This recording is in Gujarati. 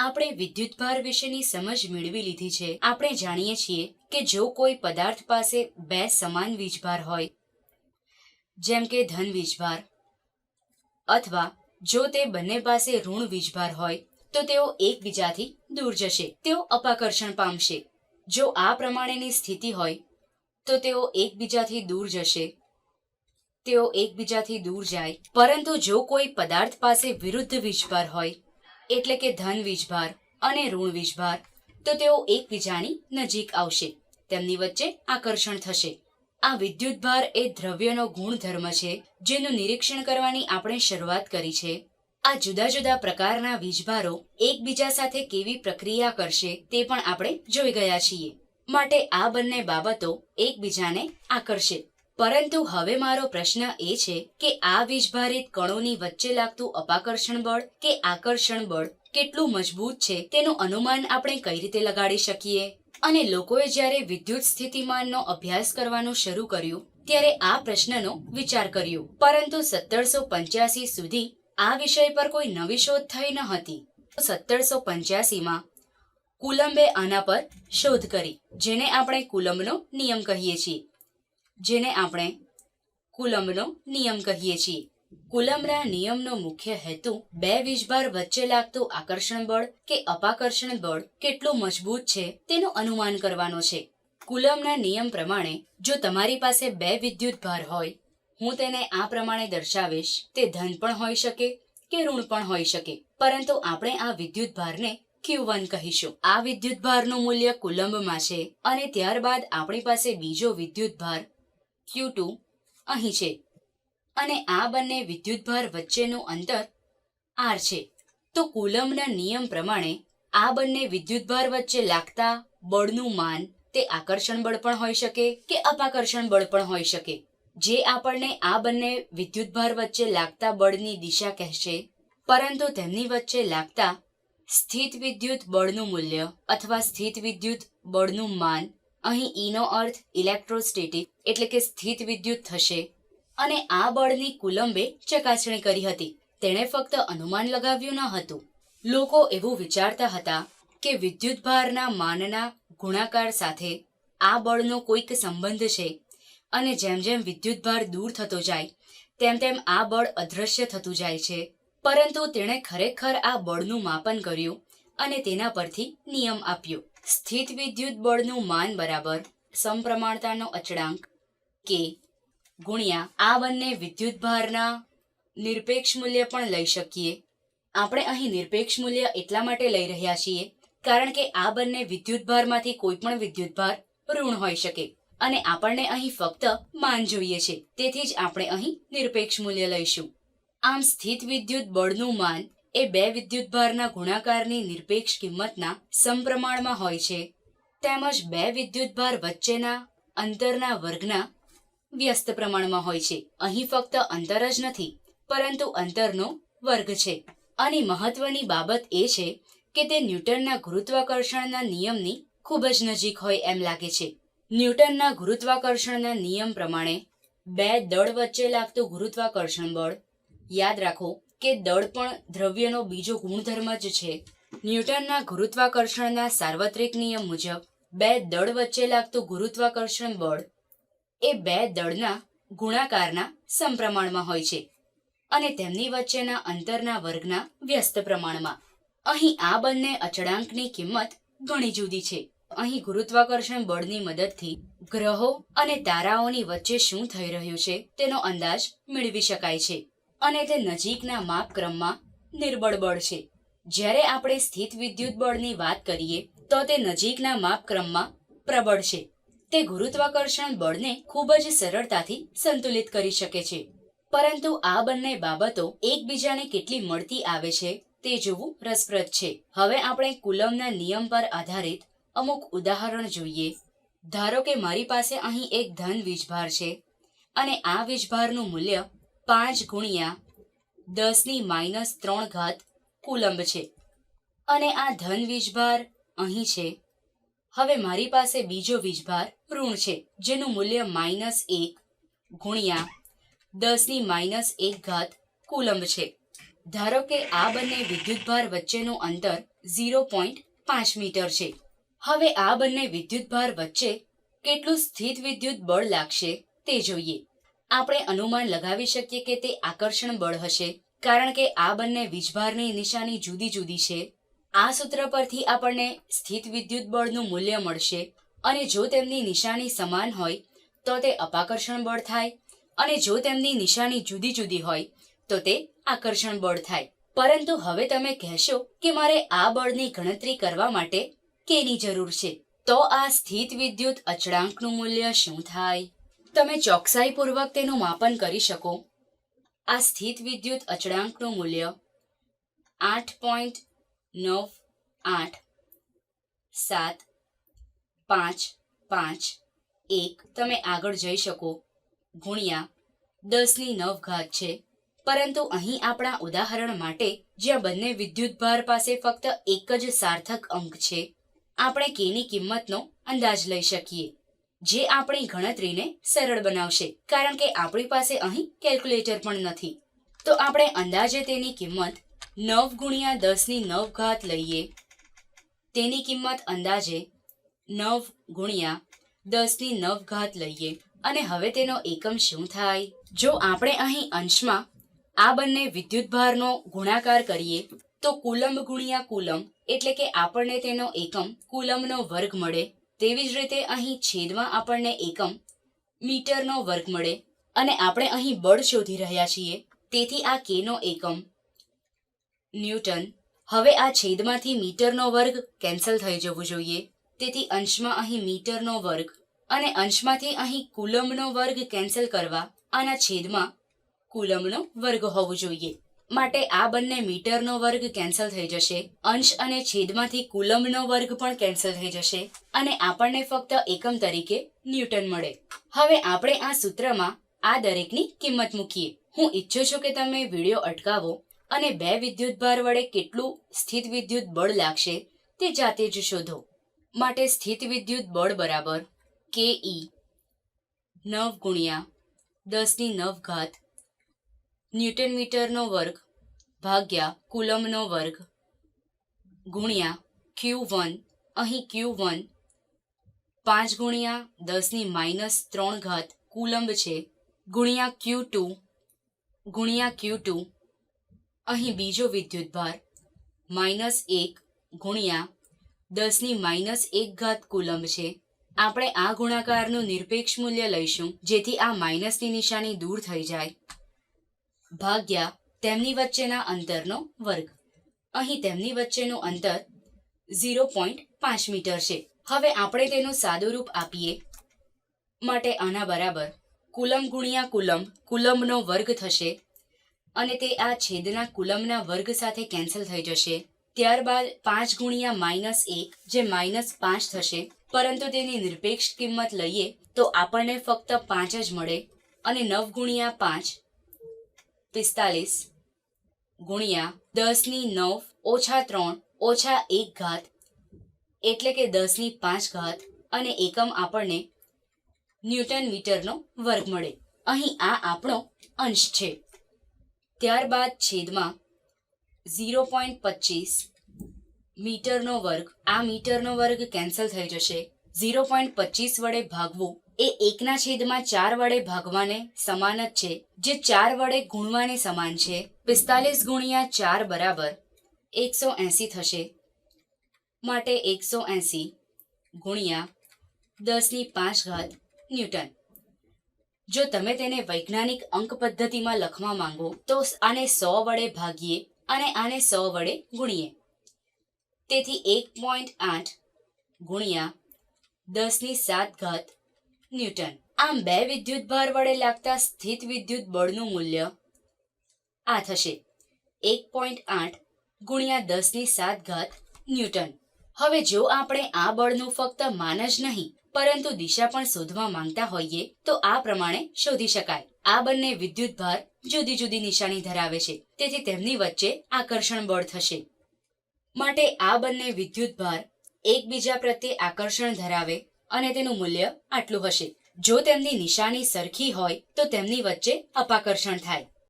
આપણે વિદ્યુતભાર વિશેની સમજ મેળવી લીધી છે. આપણે જાણીએ છીએ કે જો કોઈ પદાર્થ પાસે બે સમાન વીજભાર હોય, જેમ કે ધન વીજભાર, અથવા જો તે બંને પાસે ઋણ વીજભાર હોય, તો તેઓ એકબીજાથી દૂર જશે. તેઓ અપાકર્ષણ પામશે. જો આ પ્રમાણેની સ્થિતિ હોય, તો તેઓ એકબીજાથી દૂર જશે. તેઓ એકબીજાથી દૂર જાય. પરંતુ જો કોઈ પદાર્થ પાસે વિરુદ્ધ વીજભાર હોય એટલે કે ધન વીજભાર અને ઋણ વીજભાર, તો તેઓ એકબીજાની નજીક આવશે. તેમની વચ્ચે આકર્ષણ થશે. આ વિદ્યુતભાર એ દ્રવ્યનો ગુણધર્મ છે, જેનું નિરીક્ષણ કરવાની આપણે શરૂઆત કરી છે. આ જુદા જુદા પ્રકારના વીજભારો એકબીજા સાથે કેવી પ્રક્રિયા કરશે તે પણ આપણે જોઈ ગયા છીએ. માટે આ બંને બાબતો એકબીજાને આકર્ષે. પરંતુ હવે મારો પ્રશ્ન એ છે કે આ વીજભારિત કણોની વચ્ચે લાગતું અપાકર્ષણ બળ કે આકર્ષણ બળ કેટલું મજબૂત છે તેનું અનુમાન આપણે કઈ રીતે લગાડી શકીએ? અને લોકોએ જ્યારે વિદ્યુત સ્થિતિમાનનો અભ્યાસ કરવાનું શરૂ કર્યું, ત્યારે આ પ્રશ્નનો વિચાર કર્યો. પરંતુ સત્તરસો પંચ્યાસી સુધી આ વિષય પર કોઈ નવી શોધ થઈ ન હતી. સત્તરસો પંચ્યાસીમાં કુલંબે આના પર શોધ કરી, જેને આપણે કુલંબનો નિયમ કહીએ છીએ. જેને આપણે કુલમનો નિયમ કહીએ છીએ. કુલમના નિયમનો મુખ્ય હેતુ બે વીજભાર વચ્ચે લાગતું આકર્ષણ બળ કે અપાકર્ષણ બળ કેટલું મજબૂત છે તેનું અનુમાન કરવાનો છે. કુલમના નિયમ પ્રમાણે જો તમારી પાસે બે વિદ્યુત ભાર હોય, હું તેને આ પ્રમાણે દર્શાવીશ, તે ધન પણ હોઈ શકે કે ઋણ પણ હોઈ શકે. પરંતુ આપણે આ વિદ્યુત ભારને Q1 કહીશું. આ વિદ્યુત ભારનું મૂલ્ય કુલંબમાં છે અને ત્યારબાદ આપણી પાસે બીજો વિદ્યુત ભાર Q2 અહીં છે. અને આ બંને વિદ્યુતભાર વચ્ચેનું અંતર આર છે. તો કુલમના નિયમ પ્રમાણે આ બંને વિદ્યુતભાર વચ્ચે લાગતા બળનું માન તે આકર્ષણ બળ પણ હોઈ શકે કે અપાકર્ષણ બળ પણ હોઈ શકે. જે આપણને આ બંને વિદ્યુતભાર વચ્ચે લાગતા બળની દિશા કહેશે, પરંતુ તેમની વચ્ચે લાગતા સ્થિત વિદ્યુત બળનું મૂલ્ય અથવા સ્થિત વિદ્યુત બળનું માન અહીં ઈનો અર્થ ઇલેક્ટ્રોસ્ટેટિક એટલે કે સ્થિત વિદ્યુત થશે. અને આ બળની કુલંબે ચકાસણી કરી હતી. તેણે ફક્ત અનુમાન લગાવ્યું ન હતું. લોકો એવું વિચારતા હતા કે વિદ્યુતભારના માનના ગુણાકાર સાથે આ બળનો કોઈક સંબંધ છે અને જેમ જેમ વિદ્યુતભાર દૂર થતો જાય, તેમ તેમ આ બળ અદૃશ્ય થતું જાય છે. પરંતુ તેણે ખરેખર આ બળનું માપન કર્યું અને તેના પરથી નિયમ આપ્યો. સ્થિત વિદ્યુત બળનું માન બરાબર સમપ્રમાણતાનો અચળાંક કે ગુણ્યા આ બંને વિદ્યુતભારના નિરપેક્ષ મૂલ્ય પણ લઈ શકીએ. આપણે અહીં નિરપેક્ષ મૂલ્ય એટલા માટે લઈ રહ્યા છીએ કારણ કે આ બંને વિદ્યુતભારમાંથી કોઈ પણ વિદ્યુતભાર ઋણ હોઈ શકે અને આપણને અહીં ફક્ત માન જોઈએ છે. તેથી જ આપણે અહીં નિરપેક્ષ મૂલ્ય લઈશું. આમ સ્થિત વિદ્યુત બળનું માન એ બે વિદ્યુતભારના ગુણાકારની નિરપેક્ષ કિંમતના સમપ્રમાણમાં હોય છે. તેમજ બે વિદ્યુતભાર વચ્ચેના અંતરના વર્ગના વ્યસ્ત પ્રમાણમાં હોય છે. અહીં ફક્ત અંતર જ નથી, પરંતુ અંતરનો વર્ગ છે. અને મહત્વની બાબત એ છે કે તે ન્યૂટનના ગુરુત્વાકર્ષણના નિયમની ખૂબ જ નજીક હોય એમ લાગે છે. ન્યૂટનના ગુરુત્વાકર્ષણના નિયમ પ્રમાણે બે દળ વચ્ચે લાગતું ગુરુત્વાકર્ષણ બળ, યાદ રાખો કે દળ પણ દ્રવ્યનો બીજો ગુણધર્મ જ છે. ન્યૂટનના ગુરુત્વાકર્ષણના સાર્વત્રિક નિયમ મુજબ બે દળ વચ્ચે લાગતું ગુરુત્વાકર્ષણ બળ એ બે દળના ગુણાકારના સમપ્રમાણમાં હોય છે અને તેમની વચ્ચેના અંતરના વર્ગના વ્યસ્ત પ્રમાણમાં. અહીં આ બંને અચળાંકની કિંમત ઘણી જુદી છે. અહીં ગુરુત્વાકર્ષણ બળની મદદથી ગ્રહો અને તારાઓની વચ્ચે શું થઈ રહ્યું છે તેનો અંદાજ મેળવી શકાય છે. અને તે નજીકના માપક્રમમાં નિર્બળ બળ છે. જ્યારે આપણે સ્થિત વિદ્યુત બળની વાત કરીએ, તો તે નજીકના માપક્રમમાં પ્રબળ છે. તે ગુરુત્વાકર્ષણ બળને ખૂબ જ સરળતાથી સંતુલિત કરી શકે છે. પરંતુ આ બંને બાબતો એકબીજાને કેટલી મળતી આવે છે, તે જોવું રસપ્રદ છે. હવે આપણે કુલમના નિયમ પર આધારિત અમુક ઉદાહરણ જોઈએ. ધારો કે મારી પાસે અહીં એક ધન વીજભાર છે, અને આ વીજભારનું મૂલ્ય પાંચ ગુણ્યા દસની માઇનસ ત્રણ ઘાત કુલંબ છે. અને આ ધન વીજભાર અહીં છે. હવે મારી પાસે બીજો વીજભાર ઋણ છે, જેનું મૂલ્ય માઇનસ એક ગુણ્યા દસની માઇનસ એક ઘાત કુલંબ છે. ધારો કે આ બંને વિદ્યુતભાર વચ્ચેનું અંતર ઝીરો પોઈન્ટ પાંચ મીટર છે. હવે આ બંને વિદ્યુતભાર વચ્ચે કેટલું સ્થિત વિદ્યુત બળ લાગશે તે જોઈએ. આપણે અનુમાન લગાવી શકીએ કે તે આકર્ષણ બળ હશે, કારણ કે આ બંને વીજભારની નિશાની જુદી જુદી છે. આ સૂત્ર પરથી આપણને સ્થિત વિદ્યુત બળનું મૂલ્ય મળશે અને જો તેમની નિશાની સમાન હોય, તો તે અપાકર્ષણ બળ થાય અને જો તેમની નિશાની જુદી જુદી હોય, તો તે આકર્ષણ બળ થાય. પરંતુ હવે તમે કહેશો કે મારે આ બળની ગણતરી કરવા માટે કેની જરૂર છે? તો આ સ્થિત વિદ્યુત અચળાંકનું મૂલ્ય શું થાય? તમે ચોકસાઈપૂર્વક તેનું માપન કરી શકો. આ સ્થિત વિદ્યુત અચળાંકનું મૂલ્ય આઠ પોઈન્ટ નવ આઠ સાત પાંચ પાંચ એક. તમે આગળ જઈ શકો. ગુણ્યા દસની નવ ઘાત છે. પરંતુ અહીં આપણા ઉદાહરણ માટે જ્યાં બંને વિદ્યુતભાર પાસે ફક્ત એક જ સાર્થક અંક છે, આપણે કેની કિંમતનો અંદાજ લઈ શકીએ. જે આપણી ગણતરીને સરળ બનાવશે, કારણ કે આપણી પાસે અહીં કેલ્ક્યુલેટર પણ નથી. તો આપણે અંદાજે તેની કિંમત નવ ગુણ્યા દસની નવ ઘાત લઈએ. તેની કિંમત અંદાજે નવ ગુણ્યા દસની નવ ઘાત લઈએ. અને હવે તેનો એકમ શું થાય? જો આપણે અહીં અંશમાં આ બંને વિદ્યુતભારનો ગુણાકાર કરીએ, તો કુલંબ ગુણ્યા કુલંબ એટલે કે આપણને તેનો એકમ કુલંબનો વર્ગ મળે. તેવી જ રીતે અહીં છેદમાં આપણને એકમ, મીટરનો વર્ગ મળે અને આપણે અહીં બળ શોધી રહ્યા છીએ. તેથી આ કેનો એકમ, ન્યૂટન. હવે આ છેદમાંથી મીટરનો વર્ગ કેન્સલ થઈ જવું જોઈએ. તેથી અંશમાં અહીં મીટરનો વર્ગ અને અંશમાંથી અહીં કુલમનો વર્ગ કેન્સલ કરવા આના છેદમાં કુલમનો વર્ગ હોવો જોઈએ. માટે આ બંને મીટરનો વર્ગ કેન્સલ થઈ જશે. અંશ અને છેદમાંથી કુલમનો વર્ગ પણ કેન્સલ થઈ જશે. અને આપણને ફક્ત એકમ તરીકે ન્યૂટન મળે. હવે આપણે આ સૂત્રમાં આ દરેકની કિંમત મૂકીએ. હું ઈચ્છું છું કે તમે વીડિયો અટકાવો અને બે વિદ્યુતભાર વડે કેટલું સ્થિત વિદ્યુત બળ લાગશે તે જાતે જ શોધો. માટે સ્થિત વિદ્યુત બળ બરાબર કે ઈ નવ ગુણ્યા દસની નવ ઘાત ન્યૂટન મીટરનો વર્ગ ભાગ્યા કુલમનો વર્ગ ગુણ્યા ક્યુ વન, અહીં ક્યુ વન પાંચ ગુણ્યા દસની માઇનસ ત્રણ ઘાત કુલંબ છે, ગુણ્યા ક્યુ ટુ, ગુણ્યા ક્યુ ટુ. અહીં બીજો વિદ્યુતભાર માઇનસ એક ગુણ્યા દસની માઇનસ એક ઘાત કુલંબ છે. આપણે આ ગુણાકારનું નિરપેક્ષ મૂલ્ય લઈશું, જેથી આ માઇનસની નિશાની દૂર થઈ જાય. ભાગ્યા તેમની વચ્ચેના અંતરનો વર્ગ. અહીં તેમની વચ્ચેનું અંતર ઝીરો પોઈન્ટ પાંચ મીટર છે. હવે આપણે તેનું સાદું રૂપ આપીએ. માટે આના બરાબર કુલમ ગુણ્યા કુલમ કુલમનો વર્ગ થશે અને તે આ છેદના કુલમના વર્ગ સાથે કેન્સલ થઈ જશે. ત્યારબાદ પાંચ ગુણ્યા માઇનસ એક, જે માઇનસ પાંચ થશે, પરંતુ તેની નિરપેક્ષ કિંમત લઈએ તો આપણને ફક્ત પાંચ જ મળે અને નવ ગુણ્યા પાંચ પિસ્તાલીસ ગુણ્યા દસની નવ ઓછા ત્રણ ઓછા એક ઘાત એટલે કે દસની પાંચ ઘાત અને એકમ આપણને ન્યૂટન મીટરનો વર્ગ મળે. અહીં આ આપણો અંશ છે. ત્યારબાદ છેદમાં ઝીરો પોઈન્ટ પચીસ મીટરનો વર્ગ. આ મીટરનો વર્ગ કેન્સલ થઈ જશે. ઝીરો પોઈન્ટ પચીસ વડે ભાગવું એ એકના છેદમાં ચાર વડે ભાગવાને સમાન જ છે. જે ચાર વડે ગુણવાને સમાન છે, પિસ્તાલીસ ગુણ્યા ચાર બરાબર એકસો એંસી થશે. માટે એકસો એંસી ગુણ્યા દસની પાંચ ઘાત ન્યૂટન. જો તમે તેને વૈજ્ઞાનિક અંક પદ્ધતિમાં લખવા માંગો, તો આને સો વડે ભાગીએ અને આને સો વડે ગુણીએ. તેથી એક પોઈન્ટ આઠ ગુણ્યા દસની સાત ઘાત ન્યૂટન. આમ બે વિદ્યુતભાર વડે લાગતા સ્થિત વિદ્યુત બળનું મૂલ્ય આ થશે. એક પોઈન્ટ આઠ ગુણ્યા દસની સાત ઘાત ન્યૂટન. હવે જો આપણે આ બળનું ફક્ત માન જ નહીં, પરંતુ દિશા પણ શોધવા માંગતા હોઈએ, તો આ પ્રમાણે શોધી શકાય. આ બંને વિદ્યુત ભાર જુદી જુદી નિશાની ધરાવે છે, તેથી તેમની વચ્ચે આકર્ષણ બળ થશે. માટે આ બંને વિદ્યુતભાર એકબીજા પ્રત્યે આકર્ષણ ધરાવે અને તેનું મૂલ્ય આટલું હશે. જો તેમની નિશાની સરખી હોય, તો તેમની વચ્ચે અપાકર્ષણ થાય.